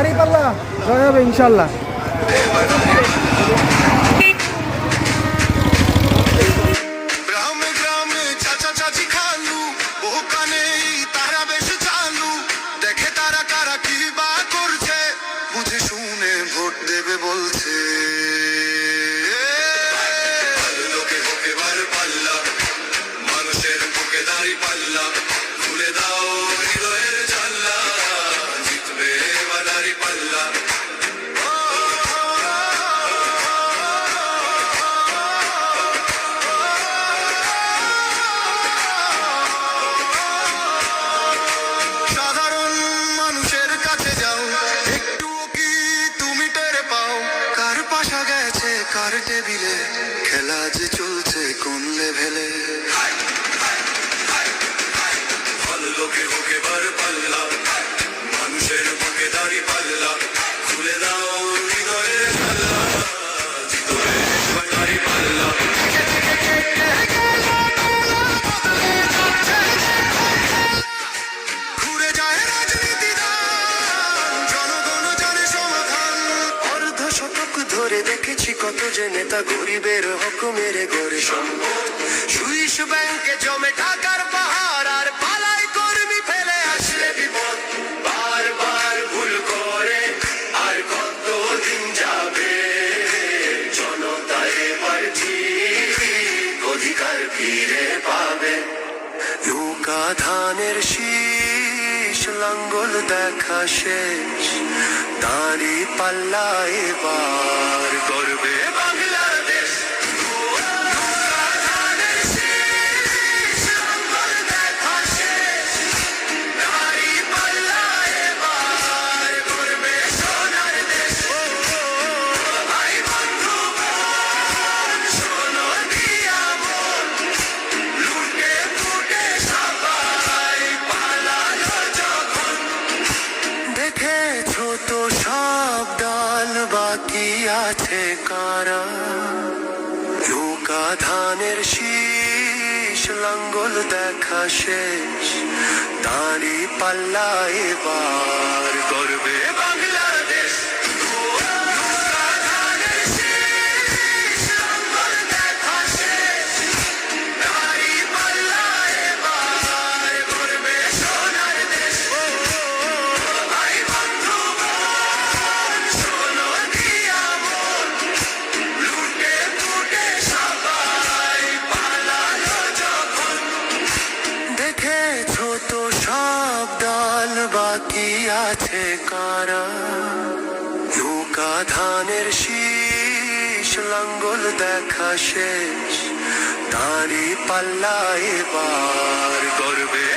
দাঁড়িয়ে পাল্লা জয় হবে ইনশাল্লাহ। পাশা গেছে কার টেবিলে? দেখেছি কত যে নেতা গরিবের হক মেরে গড়ে সম্পদ। সুইস ব্যাংকে জমে টাকার পাহাড়, আর পালাই কর্মী ফেলে আসলে বিপদ। ধানের শীষ লাঙ্গল দেখা শেষ। দাঁড়ি পাল্লা এবার করবে আছে কারা? নৌকা ধানের শীষ লাঙ্গল দেখা শেষ। দাঁড়ি পাল্লা এবার করবে আছে কারা? নৌকা ধানের শীষ লাঙ্গল দেখা শেষ। তারি পাল্লা এবার করবে